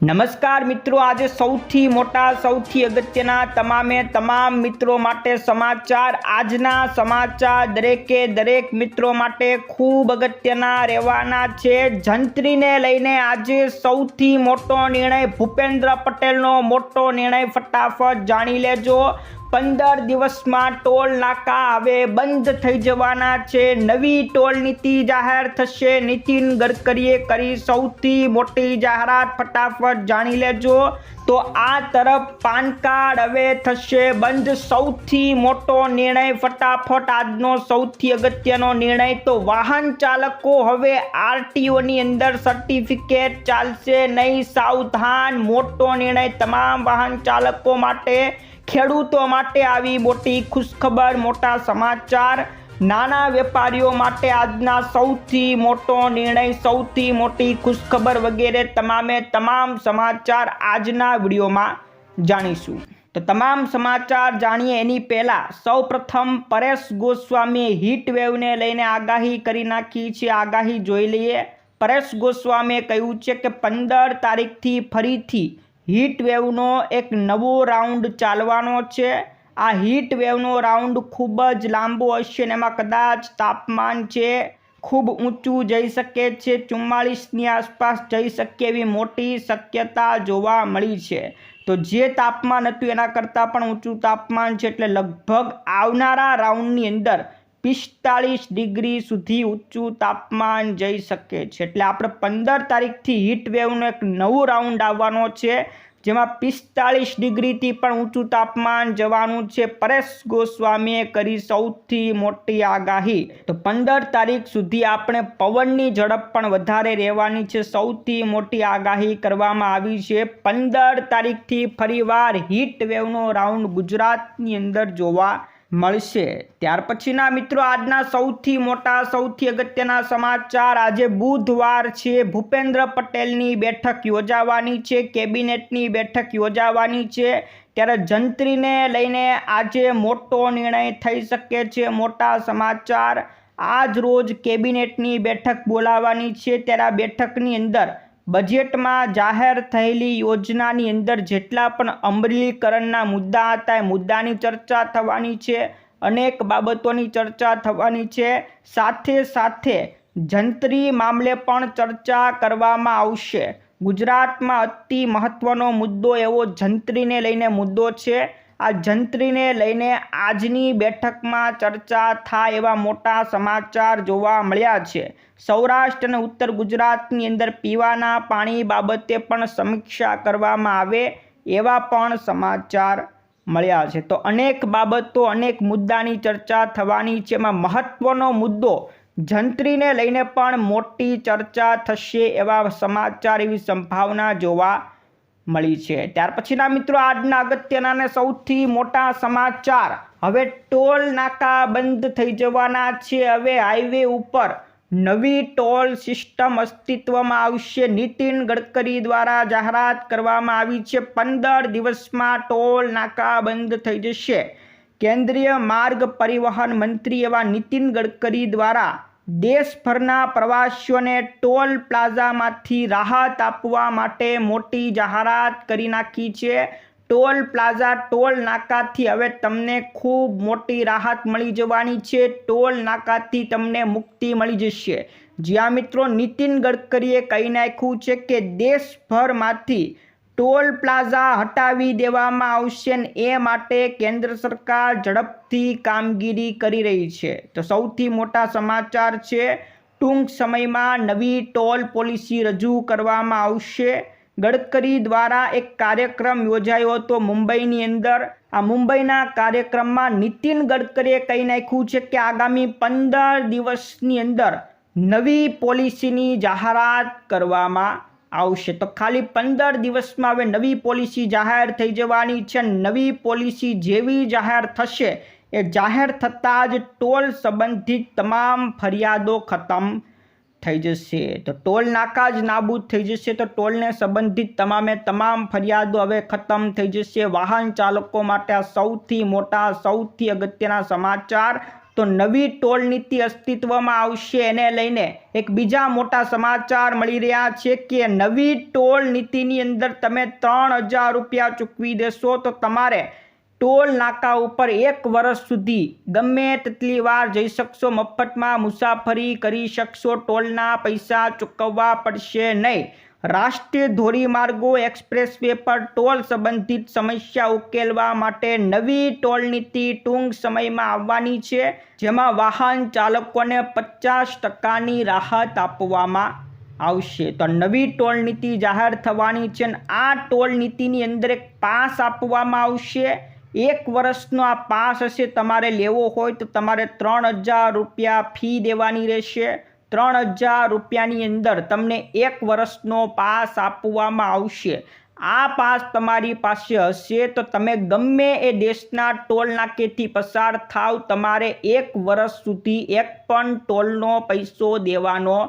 નમસ્કાર મિત્રો, આજે સૌથી મોટા, સૌથી અગત્યના તમામે તમામ મિત્રો માટે સમાચાર, આજના સમાચાર દરેકે દરેક મિત્રો માટે ખૂબ અગત્યના રહેવાના છે. જંત્રીને લઈને આજે સૌથી મોટો નિર્ણય ભૂપેન્દ્ર પટેલનો મોટો નિર્ણય ફટાફટ જાણી લેજો. પંદર દિવસમાં ટોલ નાકા હવે બંધ થઈ જવાના છે. નવી ટોલ નીતિ જાહેર થશે. નીતિન ગડકરીએ કરી સૌથી મોટી જાહેરાત. ફટાફટ જાણી લેજો. તો આ તરફ પાન કાર્ડ હવે થશે બંધ. સૌથી મોટો નિર્ણય ફટાફટ આજનો સૌથી અગત્યનો નિર્ણય. તો વાહન ચાલકો હવે આરટીઓની અંદર સર્ટિફિકેટ ચાલશે નહીં. સાવધાન, મોટો નિર્ણય તમામ વાહન ચાલકો માટે ખેડૂતો માટે આવી મોટી ખુશખબર, મોટા સમાચાર. નાના વેપારીઓ માટે આજના સૌથી મોટો નિર્ણય, સૌથી મોટી ખુશખબર વગેરે તમામે તમામ સમાચાર આજના વિડીયોમાં જાણીશું. તો તમામ સમાચાર જાણીએ એની પહેલાં સૌપ્રથમ પરેશ ગોસ્વામીએ હીટ વેવને લઈને આગાહી કરી નાખી છે. આગાહી જોઈ લઈએ. પરેશ ગોસ્વામીએ કહ્યું છે કે પંદર તારીખથી ફરીથી હીટ વેવનો એક નવો રાઉન્ડ ચાલવાનો છે. આ હીટ વેવનો રાઉન્ડ ખૂબ જ લાંબો હશે અને એમાં કદાચ તાપમાન છે ખૂબ ઊંચું જઈ શકે છે. ચુમ્માળીસની આસપાસ જઈ શકે એવી મોટી શક્યતા જોવા મળી છે. તો જે તાપમાન હતું એના કરતાં પણ ઊંચું તાપમાન છે એટલે લગભગ આવનારા રાઉન્ડની અંદર પિસ્તાળીસ ડિગ્રી સુધી ઊંચું તાપમાન જઈ શકે છે. એટલે આપણે પંદર તારીખથી હીટ વેવનો એક નવું રાઉન્ડ આવવાનો છે, જેમાં પિસ્તાળીસ ડિગ્રીથી પણ ઊંચું તાપમાન જવાનું છે. પરેશ ગોસ્વામીએ કરી સૌથી મોટી આગાહી. તો પંદર તારીખ સુધી આપણે પવનની ઝડપ પણ વધારે રહેવાની છે. સૌથી મોટી આગાહી કરવામાં આવી છે. પંદર તારીખથી ફરીવાર હીટ વેવનો રાઉન્ડ ગુજરાતની અંદર જોવા મળશે. ત્યાર પછીના મિત્રો, આજના સૌથી મોટા, સૌથી અગત્યના સમાચાર. આજે બુધવાર છે, ભૂપેન્દ્ર પટેલની બેઠક યોજાવાની છે, કેબિનેટની બેઠક યોજાવાની છે. ત્યારે જંત્રીને લઈને આજે મોટો નિર્ણય થઈ શકે છે, મોટા સમાચાર. આજ રોજ કેબિનેટની બેઠક બોલાવવાની છે. ત્યારે આ બેઠકની અંદર બજેટમાં જાહેર થયેલી યોજનાની અંદર જેટલા પણ અમલીકરણના મુદ્દા હતા એ મુદ્દાની ચર્ચા થવાની છે, અનેક બાબતોની ચર્ચા થવાની છે. સાથે સાથે જંત્રી મામલે પણ ચર્ચા કરવામાં આવશે. ગુજરાતમાં અતિ મહત્ત્વનો મુદ્દો એવો જંત્રીને લઈને મુદ્દો છે આ જંત્રીને લઈને આજની બેઠકમાં ચર્ચા થાય એવા મોટા સમાચાર જોવા મળ્યા છે. સૌરાષ્ટ્ર અને ઉત્તર ગુજરાતની અંદર પીવાના પાણી બાબતે પણ સમીક્ષા કરવામાં આવે એવા પણ સમાચાર મળ્યા છે. તો અનેક બાબતો, અનેક મુદ્દાની ચર્ચા થવાની છે. એમાં મહત્ત્વનો મુદ્દો, જંત્રીને લઈને પણ મોટી ચર્ચા થશે એવા સમાચાર એવી સંભાવના જોવા મળી છે. ત્યાર પછીના મિત્રો આજના અગત્યના અને સૌથી મોટા સમાચાર. હવે ટોલ નાકા બંધ થઈ જવાના છે. હવે હાઈવે ઉપર નવી ટોલ સિસ્ટમ અસ્તિત્વમાં આવશે. નીતિન ગડકરી દ્વારા જાહેરાત કરવામાં આવી છે. પંદર દિવસમાં ટોલ નાકા બંધ થઈ જશે. કેન્દ્રીય માર્ગ પરિવહન મંત્રી એવા નીતિન ગડકરી દ્વારા દેશભરના પ્રવાસીઓને ટોલ પ્લાઝામાંથી રાહત આપવા માટે મોટી જાહેરાત કરી નાખી છે. ટોલ પ્લાઝા, ટોલ નાકાથી હવે તમને ખૂબ મોટી રાહત મળી જવાની છે. ટોલ નાકાથી તમને મુક્તિ મળી જશે. જ્યાં મિત્રો, નીતિન ગડકરીએ કહી નાખ્યું છે કે દેશભરમાંથી ટોલ પ્લાઝા હટાવી દેવામાં આવશે ને એ માટે કેન્દ્ર સરકાર ઝડપથી કામગીરી કરી રહી છે. તો સૌથી મોટા સમાચાર છે, ટૂંક સમયમાં નવી ટોલ પોલિસી રજૂ કરવામાં આવશે. ગડકરી દ્વારા એક કાર્યક્રમ યોજાયો હતો મુંબઈની અંદર. આ મુંબઈના કાર્યક્રમમાં નીતિન ગડકરીએ કહી નાખ્યું છે કે આગામી પંદર દિવસની અંદર નવી પોલિસીની જાહેરાત કરવામાં આવશે. તો ખાલી પંદર દિવસમાં હવે નવી પોલિસી જાહેર થઈ જવાની છે. નવી પોલિસી જેવી જાહેર થશે એ જાહેર થતાં જ ટોલ સંબંધિત તમામ ફરિયાદો ખતમ થઈ જશે. તો ટોલ નાકા જ નાબૂદ થઈ જશે. તો ટોલને સંબંધિત તમામે તમામ ફરિયાદો હવે ખતમ થઈ જશે. વાહન ચાલકો માટે આ સૌથી મોટા, સૌથી અગત્યના સમાચાર તો નવી ટોલ નીતિ અસ્તિત્વમાં આવશે એને લઈને એક બીજા મોટા સમાચાર મળી રહ્યા છે કે નવી ટોલ નીતિની અંદર તમે ત્રણ હજાર રૂપિયા ચૂકવી દેશો તો તમારે ટોલ નાકા ઉપર એક વર્ષ સુધી ગમે તેટલી વાર જઈ શકશો, મફતમાં મુસાફરી કરી શકશો, ટોલના પૈસા ચૂકવવા પડશે નહીં. રાષ્ટ્રીય ધોરીમાર્ગો એક્સપ્રેસ વે પર ટોલ સંબંધિત સમસ્યા ઉકેલવા માટે નવી ટોલ નીતિ ટૂંક સમયમાં આવવાની છે, જેમાં વાહન ચાલકોને પચાસ ટકાની રાહત આપવામાં આવશે. તો નવી ટોલ નીતિ જાહેર થવાની છે અને આ ટોલ નીતિની અંદર એક પાસ આપવામાં આવશે. એક વર્ષનો આ પાસ હશે, તમારે લેવો હોય તો તમારે ત્રણ હજાર રૂપિયા ફી દેવાની રહેશે. ત્રણ હજાર રૂપિયાની અંદર તમને એક વર્ષનો પાસ આપવામાં આવશે. આ પાસ તમારી પાસે હશે તો તમે ગમે એ દેશના ટોલ નાકેથી પસાર થાવ, તમારે એક વર્ષ સુધી એક પણ ટોલનો પૈસો દેવાનો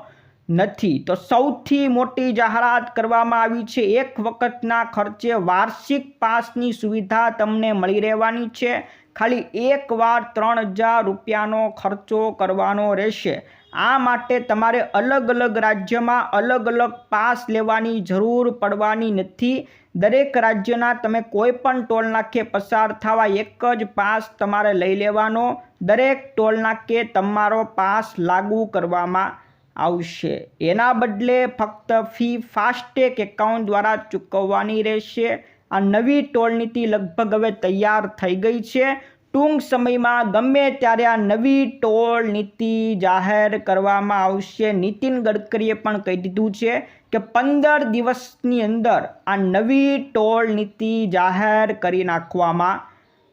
નથી. તો સૌથી મોટી જાહેરાત કરવામાં આવી છે, એક વખતના ખર્ચે વાર્ષિક પાસની સુવિધા તમને મળી રહેવાની છે. ખાલી એક વાર ત્રણ હજાર રૂપિયાનો ખર્ચો કરવાનો રહેશે. આ માટે તમારે અલગ અલગ રાજ્યમાં અલગ અલગ પાસ લેવાની જરૂર પડવાની નથી. દરેક રાજ્યના તમે કોઈ પણ ટોલ પસાર થવા એક જ પાસ તમારે લઈ લેવાનો. દરેક ટોલ નાકે તમારો પાસ લાગુ કરવામાં આવશે. એના બદલે ફક્ત ફી ફાસ્ટેગ એકાઉન્ટ દ્વારા ચૂકવવાની રહેશે. આ નવી ટોલ નીતિ લગભગ હવે તૈયાર થઈ ગઈ છે. ટૂંક સમયમાં ગમે ત્યારે આ નવી ટોલ નીતિ જાહેર કરવામાં આવશે. નીતિન ગડકરીએ પણ કહી દીધું છે કે પંદર દિવસની અંદર આ નવી ટોલ નીતિ જાહેર કરી નાખવામાં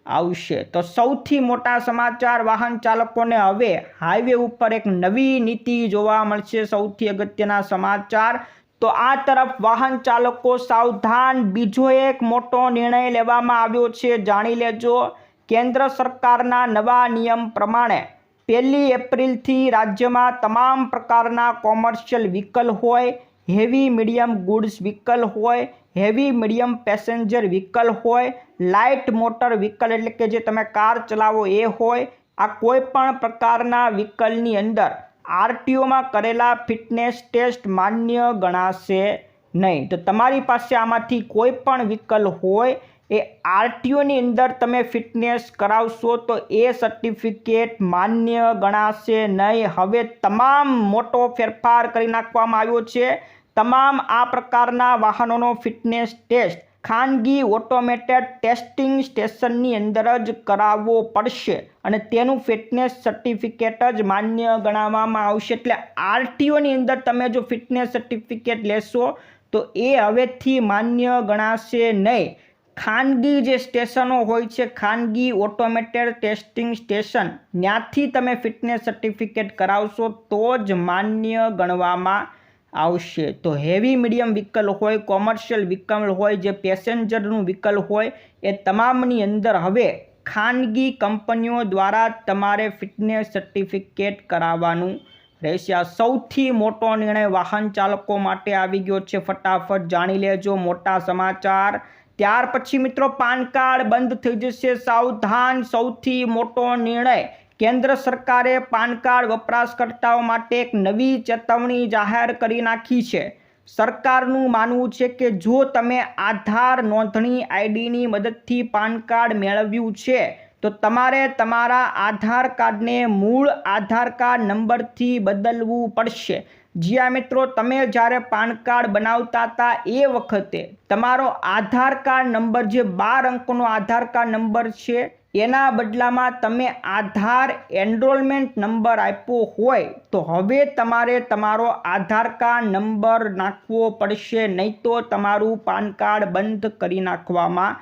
આવશે. તો સૌથી મોટા સમાચાર વાહન ચાલકોને હવે હાઈવે ઉપર એક નવી નીતિ જોવા મળશે સૌથી અગત્યના સમાચાર. તો આ તરફ વાહન ચાલકો સાવધાન, બીજો એક મોટો નિર્ણય લેવામાં આવ્યો છે. જાણી લેજો. કેન્દ્ર સરકારના નવા નિયમ પ્રમાણે પહેલી એપ્રિલથી રાજ્યમાં તમામ પ્રકારના કોમર્શિયલ વ્હીકલ હોય, હેવી મીડિયમ ગુડ્સ વ્હીકલ હોય, હેવી મીડિયમ પેસેન્જર વ્હીકલ હોય, લાઇટ મોટર વ્હીકલ એટલે કે જે તમે કાર ચલાવો એ હોય, આ કોઈ પણ પ્રકારના વ્હીકલની અંદર આરટીઓમાં કરેલા ફિટનેસ ટેસ્ટ માન્ય ગણાશે નહીં. તો તમારી પાસે આમાંથી કોઈ પણ વ્હીકલ હોય એ આરટીઓની અંદર તમે ફિટનેસ કરાવશો તો એ સર્ટિફિકેટ માન્ય ગણાશે નહીં. હવે તમામ મોટો ફેરફાર કરી નાખવામાં આવ્યો છે. તમામ આ પ્રકારના વાહનોનો ફિટનેસ ટેસ્ટ ખાનગી ઓટોમેટેડ ટેસ્ટિંગ સ્ટેશનની અંદર જ કરાવવો પડશે અને તેનું ફિટનેસ સર્ટિફિકેટ જ માન્ય ગણાવવામાં આવશે. એટલે આરટીઓની અંદર તમે જો ફિટનેસ સર્ટિફિકેટ લેશો તો એ હવેથી માન્ય ગણાશે નહીં. ખાનગી જે સ્ટેશનો હોય છે, ખાનગી ઓટોમેટેડ ટેસ્ટિંગ સ્ટેશન ત્યાંથી તમે ફિટનેસ સર્ટિફિકેટ કરાવશો તો જ માન્ય ગણવામાં આવશે. તો હેવી મીડિયમ વ્હીકલ હોય, કોમર્શિયલ વ્હીકલ હોય, જે પેસેન્જરનું વ્હીકલ હોય, એ તમામની અંદર હવે ખાનગી કંપનીઓ દ્વારા તમારે ફિટનેસ સર્ટિફિકેટ કરાવવાનું રહેશે. આ સૌથી મોટો નિર્ણય વાહન ચાલકો માટે આવી ગયો છે. ફટાફટ જાણી લેજો. મોટા સમાચાર. ત્યાર પછી મિત્રો પાન કાર્ડ બંધ થઈ જશે. સાવધાન સૌથી મોટો નિર્ણય. કેન્દ્ર સરકારે પાન કાર્ડ વપરાશકર્તાઓ માટે એક નવી ચેતવણી જાહેર કરી નાખી છે. સરકારનું માનવું છે કે જો તમે આધાર નોંધણી આઈડીની મદદથી પાન કાર્ડ મેળવ્યું છે, તો તમારે તમારા આધાર કાર્ડને મૂળ આધાર કાર્ડ નંબરથી બદલવું પડશે. જ્યાં મિત્રો, તમે જ્યારે પાન કાર્ડ બનાવતા હતા એ વખતે તમારો આધાર કાર્ડ નંબર જે બાર અંકોનો આધાર કાર્ડ નંબર છે, એના બદલામાં તમે આધાર એનરોલમેન્ટ નંબર આપ્યો હોય, તો હવે તમારે તમારો આધાર કાર્ડ નંબર નાખવો પડશે, નહીં તો તમારું પાન કાર્ડ બંધ કરી નાખવામાં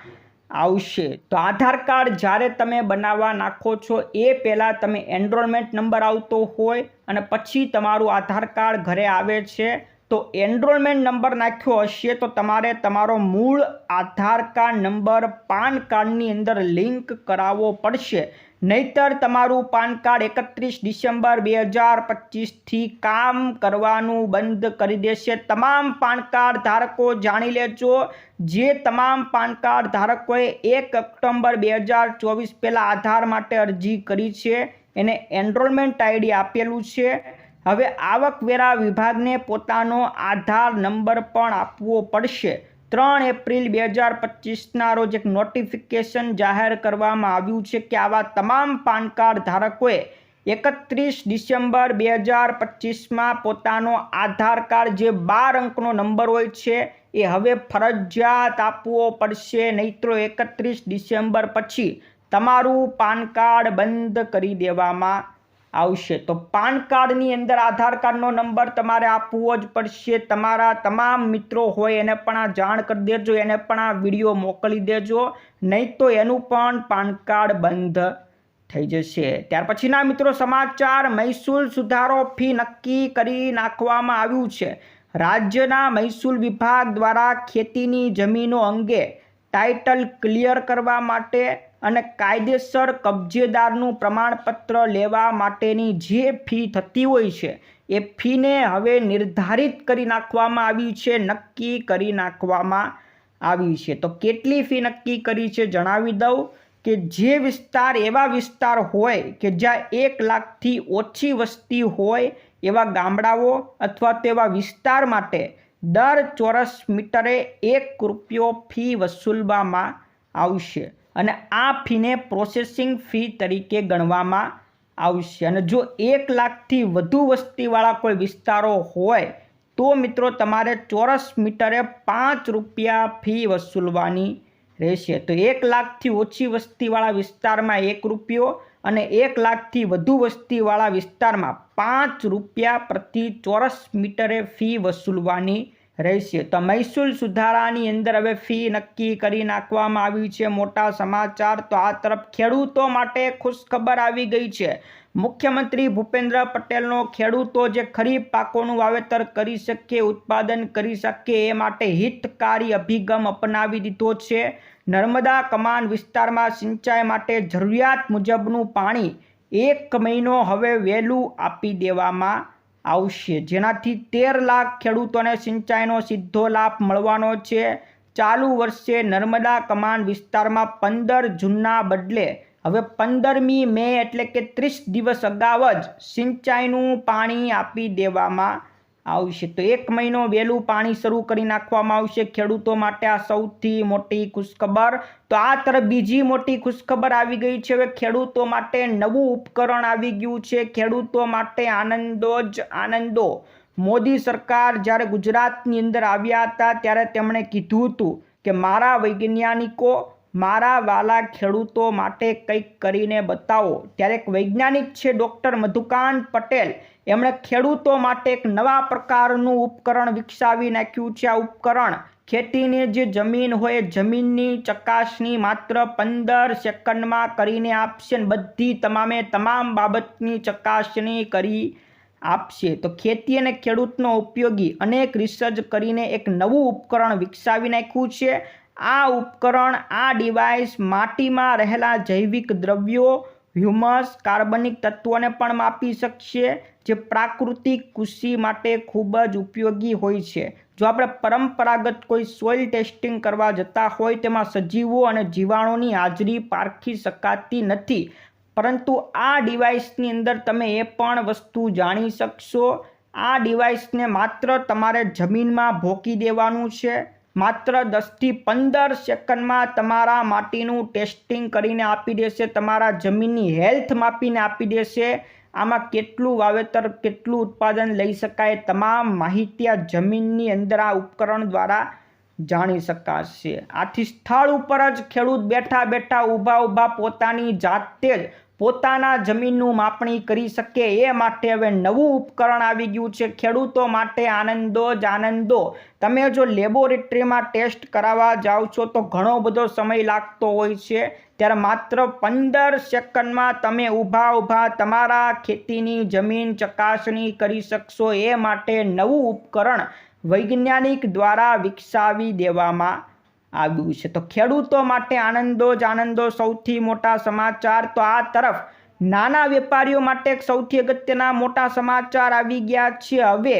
આવશે. તો આધાર કાર્ડ જ્યારે તમે બનાવવા નાખો છો, એ પહેલાં તમે એનરોલમેન્ટ નંબર આવતો હોય અને પછી તમારું આધાર કાર્ડ ઘરે આવે છે. તો એનરોલમેન્ટ નંબર નાખ્યો હશે તો તમારે તમારો મૂળ આધાર કાર્ડ નંબર, પાન કાર્ડની અંદર લિંક કરાવવો પડશે. નહીતર તમારું પાન કાર્ડ એકત્રીસ ડિસેમ્બર બે હજાર પચીસથી કામ કરવાનું બંધ કરી દેશે. તમામ પાન કાર્ડ ધારકો જાણી લેજો. જે તમામ પાન કાર્ડ ધારકોએ એક ઓક્ટોબર બે હજાર ચોવીસ પહેલાં આધાર માટે અરજી કરી છે, એને એનરોલમેન્ટ આઈડી આપેલું છે. હવે આવકવેરા વિભાગને પોતાનો આધાર નંબર પણ આપવો પડશે. ત્રણ એપ્રિલ બે હજાર પચીસના રોજ એક નોટિફિકેશન જાહેર કરવામાં આવ્યું છે કે આવા તમામ પાન કાર્ડ ધારકોએ એકત્રીસ ડિસેમ્બર બે હજાર પચીસમાં પોતાનો આધાર કાર્ડ જે બાર અંકનો નંબર હોય છે એ હવે ફરજિયાત આપવો પડશે. નહીત્રો એકત્રીસ ડિસેમ્બર પછી તમારું પાન કાર્ડ બંધ કરી દેવામાં આવશે. તો પાન કાર્ડની અંદર આધાર કાર્ડનો નંબર તમારે આપવો જ પડશે. તમારા તમામ મિત્રો હોય એને પણ આ જાણ કરી દેજો, એને પણ આ વીડિયો મોકલી દેજો. નહીં તો એનું પણ પાન કાર્ડ બંધ થઈ જશે. ત્યાર પછીના મિત્રો સમાચાર મહેસૂલ સુધારો ફી નક્કી કરી નાખવામાં આવ્યું છે. રાજ્યના મહેસૂલ વિભાગ દ્વારા ખેતીની જમીનો અંગે ટાઇટલ ક્લિયર કરવા માટે અને કાયદેસર કબજેદારનું પ્રમાણપત્ર લેવા માટેની જે ફી થતી હોય છે, એ ફીને હવે નિર્ધારિત કરી નાખવામાં આવી છે, નક્કી કરી નાખવામાં આવી છે. તો કેટલી ફી નક્કી કરી છે જણાવી દઉં કે જે વિસ્તાર એવા વિસ્તાર હોય કે જ્યાં એક લાખથી ઓછી વસ્તી હોય એવા ગામડાઓ અથવા તેવા વિસ્તાર માટે દર ચોરસ મીટરે એક રૂપિયો ફી વસૂલવામાં આવશે. અને આ ફીને પ્રોસેસિંગ ફી તરીકે ગણવામાં આવશે. અને જો એક લાખથી વધુ વસ્તીવાળા કોઈ વિસ્તારો હોય, તો મિત્રો તમારે ચોરસ મીટરે પાંચ રૂપિયા ફી વસૂલવાની રહેશે. તો એક લાખથી ઓછી વસ્તીવાળા વિસ્તારમાં એક રૂપિયો અને એક લાખથી વધુ વસ્તીવાળા વિસ્તારમાં પાંચ રૂપિયા પ્રતિ ચોરસ મીટરે ફી વસૂલવાની રહેશે. તો મહેસૂલ સુધારાની અંદર હવે ફી નક્કી કરી નાખવામાં આવી છે. મોટા સમાચાર, તો આ તરફ ખેડૂતો માટે ખુશખબર આવી ગઈ છે. મુખ્યમંત્રી ભૂપેન્દ્ર પટેલનો ખેડૂતો જે ખરીફ પાકોનું વાવેતર કરી શકે, ઉત્પાદન કરી શકે, એ માટે હિતકારી અભિગમ અપનાવી દીધો છે. નર્મદા કમાન વિસ્તારમાં સિંચાઈ માટે જરૂરિયાત મુજબનું પાણી એક મહિનો હવે વહેલું આપી દેવામાં આવશે. જેનાથી તેર લાખ ખેડૂતોને સિંચાઈનો સીધો લાભ મળવાનો છે. ચાલુ વર્ષે નર્મદા કમાન વિસ્તારમાં પંદર જૂનના બદલે હવે પંદરમી મે એટલે કે ત્રીસ દિવસ અગાઉ જ સિંચાઈનું પાણી આપી દેવામાં આવશે. તો એક મહિનો વહેલું પાણી શરૂ કરી નાખવામાં આવશે. ખેડૂતો માટે આ સૌથી મોટી ખુશખબર. તો આ તરફ બીજી મોટી ખુશખબર આવી ગઈ છે. હવે ખેડૂતો માટે નવું ઉપકરણ આવી ગયું છે. ખેડૂતો માટે આનંદો જ આનંદો. મોદી સરકાર જ્યારે ગુજરાતની અંદર આવ્યા હતા, ત્યારે તેમણે કીધું હતું કે મારા વૈજ્ઞાનિકો મારા વાલા ખેડૂતો માટે કંઈક કરીને બતાવો. ત્યારે એક વૈજ્ઞાનિક છે ડૉક્ટર મધુકાંત પટેલ. એમણે ખેડૂતો માટે એક નવા પ્રકારનું ઉપકરણ વિકસાવી નાખ્યું છે. આ ઉપકરણ ખેતીની જે જમીન હોય, જમીનની ચકાસણી માત્ર પંદર સેકન્ડમાં કરીને આપશે બધી તમામે તમામ બાબતની ચકાસણી કરી આપશે. તો ખેતી અને ખેડૂતનો ઉપયોગી અનેક રિસર્ચ કરીને એક નવું ઉપકરણ વિકસાવી નાખ્યું છે. આ ઉપકરણ આ ડિવાઇસ માટીમાં રહેલા જૈવિક દ્રવ્યો, હ્યુમસ, કાર્બનિક તત્વોને પણ માપી શકશે, જે પ્રાકૃતિક કૃષિ માટે ખૂબ જ ઉપયોગી હોય છે. જો આપણે પરંપરાગત કોઈ સોઇલ ટેસ્ટિંગ કરવા જતા હોય, તેમાં સજીવો અને જીવાણુની હાજરી પારખી શકાતી નથી. પરંતુ આ ડિવાઇસની અંદર તમે એ પણ વસ્તુ જાણી શકશો. આ ડિવાઇસને માત્ર તમારે જમીનમાં ભોકી દેવાનું છે. માત્ર દસથી પંદર સેકન્ડમાં તમારા માટીનું ટેસ્ટિંગ કરીને આપી દેશે, તમારા જમીનની હેલ્થ માપીને આપી દેશે. આમાં કેટલું વાવેતર, કેટલું ઉત્પાદન લઈ શકાય, તમામ માહિતી આ જમીનની અંદર આ ઉપકરણ દ્વારા જાણી શકાશે. આથી સ્થળ ઉપર જ ખેડૂત બેઠા બેઠા ઊભા ઊભા પોતાની જાતે જ પોતાના જમીનનું માપણી કરી શકે એ માટે હવે નવું ઉપકરણ આવી ગયું છે. ખેડૂતો માટે આનંદો જ આનંદો. તમે જો લેબોરેટરીમાં ટેસ્ટ કરાવવા જાઓ છો તો ઘણો બધો સમય લાગતો હોય છે. ત્યારે માત્ર પંદર સેકન્ડમાં તમે ઊભા ઊભા તમારા ખેતીની જમીન ચકાસણી કરી શકશો. એ માટે નવું ઉપકરણ વૈજ્ઞાનિક દ્વારા વિકસાવી દેવામાં આવ્યું છે. તો ખેડૂતો માટે આનંદો જ આનંદો. સૌથી મોટા સમાચાર તો આ તરફ. નાના વેપારીઓ માટે સૌથી અગત્યના મોટા સમાચાર આવી ગયા છે. હવે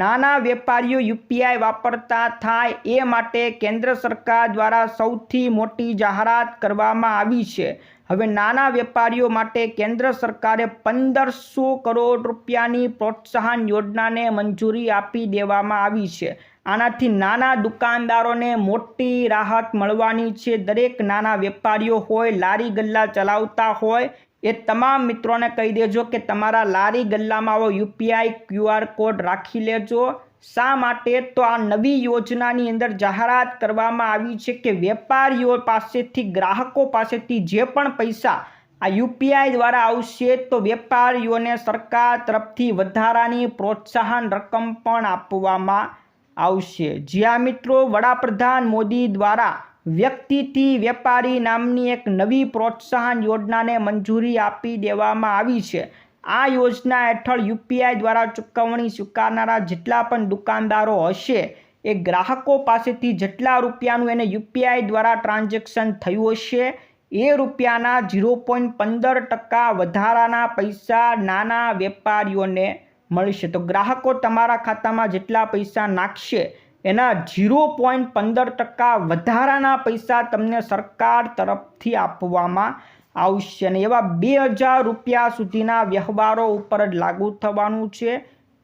નાના વેપારીઓ યુપીઆઈ વાપરતા થાય એ માટે કેન્દ્ર સરકાર દ્વારા સૌથી મોટી જાહેરાત કરવામાં આવી છે. હવે નાના વેપારીઓ માટે કેન્દ્ર સરકારે પંદરસો કરોડ રૂપિયાની પ્રોત્સાહન યોજનાને મંજૂરી આપી દેવામાં આવી છે. આનાથી નાના દુકાનદારોને મોટી રાહત મળવાની છે. દરેક નાના વેપારીઓ હોય, લારી ગલ્લા ચલાવતા હોય, એ તમામ મિત્રોને કહી દેજો કે તમારા લારી ગલ્લામાં આવો યુપીઆઈ ક્યુઆર કોડ રાખી લેજો. શા માટે? તો આ નવી યોજનાની અંદર જાહેરાત કરવામાં આવી છે કે વેપારીઓ પાસેથી, ગ્રાહકો પાસેથી જે પણ પૈસા આ યુપીઆઈ દ્વારા આવશે, તો વેપારીઓને સરકાર તરફથી વધારાની પ્રોત્સાહન રકમ પણ આપવામાં આવશે. જ્યાં મિત્રો, વડાપ્રધાન મોદી દ્વારા વ્યક્તિથી વેપારી નામની એક નવી પ્રોત્સાહન યોજનાને મંજૂરી આપી દેવામાં આવી છે. આ યોજના હેઠળ યુપીઆઈ દ્વારા ચૂકવણી સ્વીકારનારા જેટલા પણ દુકાનદારો હશે, એ ગ્રાહકો પાસેથી જેટલા રૂપિયાનું એને યુપીઆઈ દ્વારા ટ્રાન્ઝેક્શન થયું હશે, એ રૂપિયાના ઝીરો પોઈન્ટ પંદર ટકા વધારાના પૈસા નાના વેપારીઓને મળશે તો ગ્રાહકો તમારા ખાતામાં જેટલા પૈસા નાખશે, એના ઝીરો પોઈન્ટ પંદર ટકા વધારાના પૈસા તમને સરકાર તરફથી આપવામાં આવશે અને એવા બે હજાર રૂપિયા સુધીના વ્યવહારો ઉપર જ લાગુ થવાનું છે.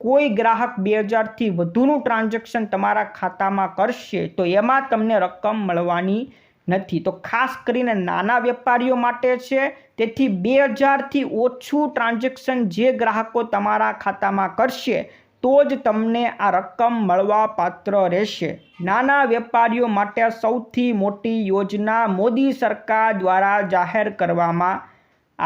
કોઈ ગ્રાહક બે હજારથી વધુનું ટ્રાન્ઝેક્શન તમારા ખાતામાં કરશે, તો એમાં તમને રકમ મળવાની નથી. તો ખાસ કરીને નાના વેપારીઓ માટે છે. તેથી બે હજારથી ઓછું ટ્રાન્ઝેક્શન જે ગ્રાહકો તમારા ખાતામાં કરશે, તો જ તમને આ રકમ મળવા પાત્ર રહેશે. નાના વેપારીઓ માટે સૌથી મોટી યોજના મોદી સરકાર દ્વારા જાહેર કરવામાં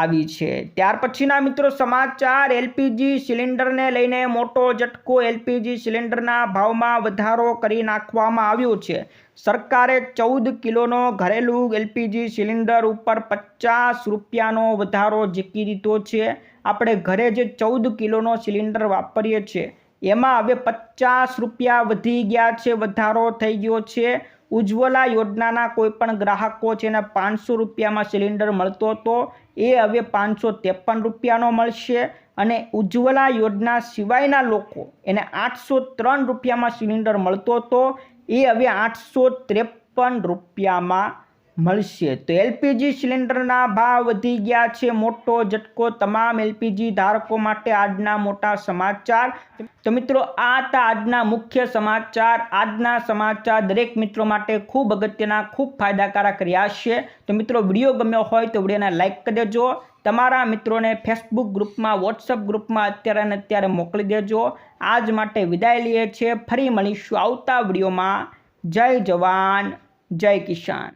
આવી છે. ત્યાર પછીના મિત્રો સમાચાર, એલપીજી સિલિન્ડરને લઈને મોટો ઝટકો એલપીજી સિલિન્ડરના ભાવમાં વધારો કરી નાખવામાં આવ્યો છે. સરકારે ચૌદ કિલોનો ઘરેલું એલપીજી સિલિન્ડર ઉપર પચાસ રૂપિયાનો વધારો ઝીકી દીધો છે. આપણે ઘરે જે ચૌદ કિલોનો સિલિન્ડર વાપરીએ છીએ એમાં હવે પચાસ રૂપિયા વધી ગયા છે, વધારો થઈ ગયો છે. ઉજ્જવલા યોજનાના કોઈપણ ગ્રાહકો છે એને પાંચસો રૂપિયામાં સિલિન્ડર મળતો હતો. એ હવે પાંચસો ત્રેપન રૂપિયાનો મળશે અને ઉજ્જવલા યોજના સિવાયના લોકો એને આઠસો ત્રણ રૂપિયામાં સિલિન્ડર મળતો હતો. એ હવે આઠસો ત્રેપન રૂપિયામાં મળશે. તો એલપીજી સિલિન્ડરના ભાવ વધી ગયા છે. મોટો ઝટકો તમામ એલપીજી ધારકો માટે આજના મોટા સમાચાર. તો મિત્રો, આ હતા આજના મુખ્ય સમાચાર. આજના સમાચાર દરેક મિત્રો માટે ખૂબ અગત્યના, ખૂબ ફાયદાકારક રહ્યા છે. તો મિત્રો, વીડિયો ગમ્યો હોય તો વિડીયોને લાઇક કરી દેજો. તમારા મિત્રોને ફેસબુક ગ્રુપમાં વોટ્સઅપ ગ્રુપમાં અત્યારે ને અત્યારે મોકલી દેજો. આજ માટે વિદાય લઈએ છીએ. ફરી મળીશું આવતા વિડીયોમાં. જય જવાન, જય કિસાન.